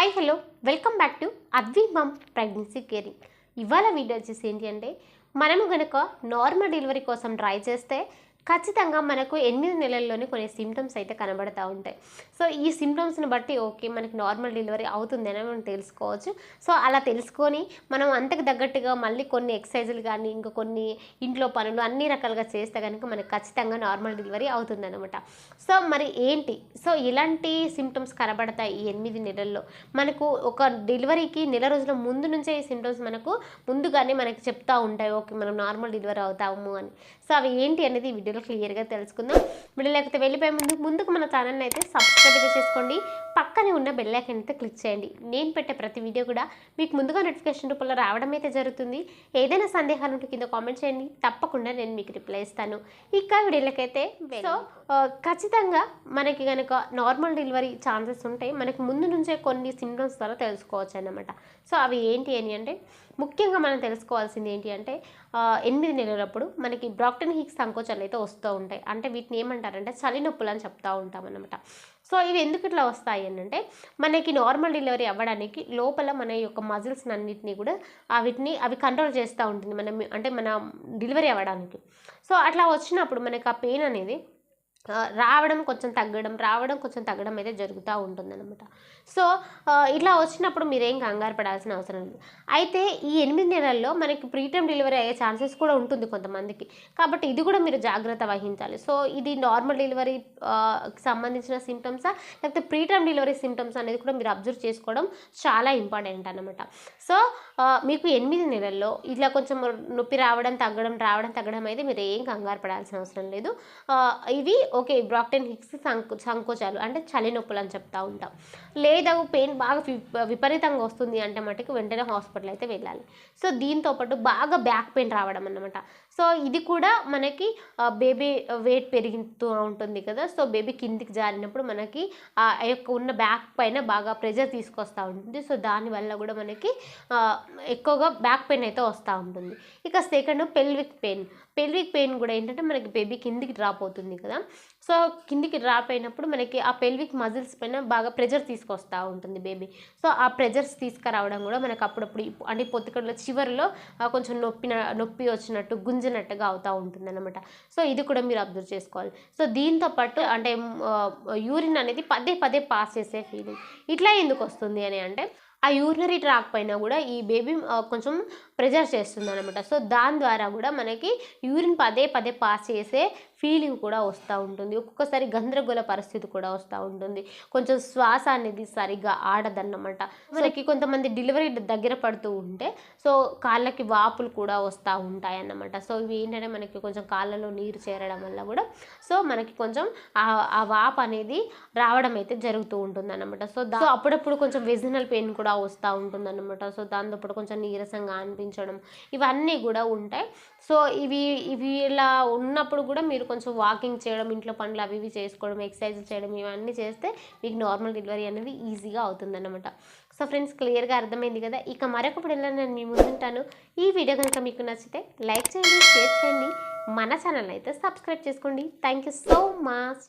Hi hello welcome back to Advi mom pregnancy caring ఇవాళ video వచ్చేసి ఏంటి అంటే మనము కనుక నార్మల్ డెలివరీ కోసం ట్రై చేస్తే ఖచ్చితంగా మనకు ఎనిమిది నెలల్లోనే కొన్ని సిమ్టమ్స్ అయితే కనబడతా ఉంటాయి. సో ఈ సిమ్టమ్స్ని బట్టి ఓకే మనకి నార్మల్ డెలివరీ అవుతుందని మనం తెలుసుకోవచ్చు. సో అలా తెలుసుకొని మనం అంతకు తగ్గట్టుగా మళ్ళీ కొన్ని ఎక్సర్సైజులు కానీ ఇంకా కొన్ని ఇంట్లో పనులు అన్ని రకాలుగా చేస్తే కనుక మనకు ఖచ్చితంగా నార్మల్ డెలివరీ అవుతుందనమాట సో మరి ఏంటి? సో ఇలాంటి సిమ్టమ్స్ కనబడతాయి ఈ ఎనిమిది నెలల్లో. మనకు ఒక డెలివరీకి నెల రోజుల ముందు నుంచే ఈ సిమ్టమ్స్ మనకు ముందుగానే మనకి చెప్తా ఉంటాయి. ఓకే మనం నార్మల్ డెలివరీ అవుతాము అని. సో అవి ఏంటి అనేది వీడియోలో క్లియర్గా తెలుసుకుందాం. వీడియో లేకపోతే వెళ్ళిపోయే ముందు ముందుకు మన ఛానల్ని అయితే సబ్స్క్రైబ్ చేసుకోండి పక్కనే ఉన్న బెల్ ఐకాన్ అయితే క్లిక్ చేయండి. నేను పెట్టే ప్రతి వీడియో కూడా మీకు ముందుగా నోటిఫికేషన్ రూపంలో రావడం అయితే జరుగుతుంది. ఏదైనా సందేహాలు ఉంటే కింద కామెంట్ చేయండి. తప్పకుండా నేను మీకు రిప్లై ఇస్తాను. ఇక వీడియోలకైతే సో ఆ, ఖచ్చితంగా మనకి కనుక నార్మల్ డెలివరీ ఛాన్సెస్ ఉంటాయి. మనకి ముందు నుంచే కొన్ని సిమ్టమ్స్ ద్వారా తెలుసుకోవచ్చు అన్నమాట. సో అవి ఏంటి అని అంటే ముఖ్యంగా మనం తెలుసుకోవాల్సింది ఏంటి అంటే ఎనిమిది నెలలప్పుడు మనకి బ్రాక్టన్ హిక్స్ సంకోచాలు అయితే వస్తూ ఉంటాయి. అంటే వీటిని ఏమంటారంటే చలి నొప్పులు అని చెప్తా ఉంటాం అనమాట సో ఇవి ఎందుకు ఇట్లా వస్తాయి ఏంటంటే అంటే మనకి నార్మల్ డెలివరీ అవ్వడానికి లోపల మన యొక్క మజిల్స్ అన్నిటిని కూడా వీటిని అవి కంట్రోల్ చేస్తూ ఉంటుంది. మనం అంటే మన డెలివరీ అవ్వడానికి. సో అట్లా వచ్చినప్పుడు మనకి ఆ పెయిన్ అనేది రావడం కొంచెం తగ్గడం రావడం కొంచెం తగ్గడం అయితే జరుగుతూ ఉంటుందన్నమాట. సో ఇట్లా వచ్చినప్పుడు మీరేం కంగారు పడాల్సిన అవసరం లేదు. అయితే ఈ ఎనిమిది నెలల్లో మనకి ప్రీటర్మ్ డెలివరీ అయ్యే ఛాన్సెస్ కూడా ఉంటుంది కొంతమందికి. కాబట్టి ఇది కూడా మీరు జాగ్రత్త వహించాలి. సో ఇది నార్మల్ డెలివరీ సంబంధించిన సిమ్టమ్సా లేకపోతే ప్రీటర్మ్ డెలివరీ సిమ్టమ్స్ అనేది కూడా మీరు అబ్జర్వ్ చేసుకోవడం చాలా ఇంపార్టెంట్ అనమాట సో మీకు ఎనిమిది నెలల్లో ఇట్లా కొంచెం నొప్పి రావడం తగ్గడం రావడం తగ్గడం అయితే మీరు ఏం కంగారు పడాల్సిన అవసరం లేదు. ఇవి ఓకే బ్రాక్టెన్ హిక్స్ సంకో సంకోచాలు అంటే చలి నొప్పులు అని చెప్తా ఉంటాం. లేదా పెయిన్ బాగా విపరీతంగా వస్తుంది అంటే మటుకు వెంటనే హాస్పిటల్ అయితే వెళ్ళాలి. సో దీంతో పాటు బాగా బ్యాక్ పెయిన్ రావడం అన్నమాట. సో ఇది కూడా మనకి బేబీ వెయిట్ పెరుగుతూ ఉంటుంది కదా. సో బేబీ కిందికి జారినప్పుడు మనకి ఆ యొక్క ఉన్న బ్యాక్ పైన బాగా ప్రెజర్ తీసుకొస్తూ ఉంటుంది. సో దానివల్ల కూడా మనకి ఎక్కువగా బ్యాక్ పెయిన్ అయితే వస్తూ ఉంటుంది. ఇక second pelvic pain. Pelvic pain కూడా ఏంటంటే మనకి బేబీ కిందికి డ్రాప్ అవుతుంది కదా. సో కిందికి డ్రాప్ అయినప్పుడు మనకి ఆ పెల్విక్ మజిల్స్ పైన బాగా ప్రెజర్ తీసుకొస్తూ ఉంటుంది బేబీ సో ఆ ప్రెజర్స్ తీసుకురావడం కూడా మనకు అప్పుడప్పుడు అంటే పొత్తికడలో చివరిలో కొంచెం నొప్పి నొప్పి వచ్చినట్టు గుంజినట్టుగా అవుతూ ఉంటుంది అనమాట సో ఇది కూడా మీరు అబ్జర్వ్ చేసుకోవాలి. సో దీంతో పాటు అంటే యూరిన్ అనేది పదే పదే పాస్ చేసే ఫీలింగ్ ఇట్లా ఎందుకు వస్తుంది అని అంటే ఆ యూరినరీ ట్రాక్ పైన కూడా ఈ బేబీ కొంచెం ప్రెజర్ చేస్తుంది అనమాట సో దాని ద్వారా కూడా మనకి యూరిన్ పదే పదే పాస్ చేసే ఫీలింగ్ కూడా వస్తూ ఉంటుంది. ఒక్కొక్కసారి గందరగోళ పరిస్థితి కూడా వస్తూ ఉంటుంది. కొంచెం శ్వాస అనేది సరిగ్గా ఆడదన్నమాట. మనకి కొంతమంది డెలివరీ దగ్గర పడుతూ ఉంటే సో కాళ్ళకి వాపులు కూడా వస్తూ ఉంటాయి అన్నమాట సో ఇవి ఏంటంటే మనకి కొంచెం కాళ్ళలో నీరు చేరడం వల్ల కూడా సో మనకి కొంచెం ఆ వాపు అనేది రావడం అయితే జరుగుతూ ఉంటుంది అనమాట దా- సో అప్పుడప్పుడు కొంచెం వెజినల్ పెయిన్ కూడా వస్తూ ఉంటుందన్నమాట. సో దాంతోపాటు కొంచెం నీరసంగా అనిపించడం ఇవన్నీ కూడా ఉంటాయి. సో ఇవి ఇవి ఇలా ఉన్నప్పుడు కూడా మీరు కొంచెం వాకింగ్ చేయడం ఇంట్లో పనులు అవి ఇవి చేసుకోవడం ఎక్సర్సైజ్ చేయడం ఇవన్నీ చేస్తే మీకు నార్మల్ డెలివరీ అనేది ఈజీగా అవుతుందన్నమాట. సో ఫ్రెండ్స్ క్లియర్గా అర్థమైంది కదా? ఇక మరొకప్పుడు ఎలా నేను మీ ముందుంటాను ఈ వీడియో కనుక మీకు నచ్చితే లైక్ చేయండి షేర్ చేయండి. మన ఛానల్ అయితే సబ్స్క్రైబ్ చేసుకోండి. Thank you so much.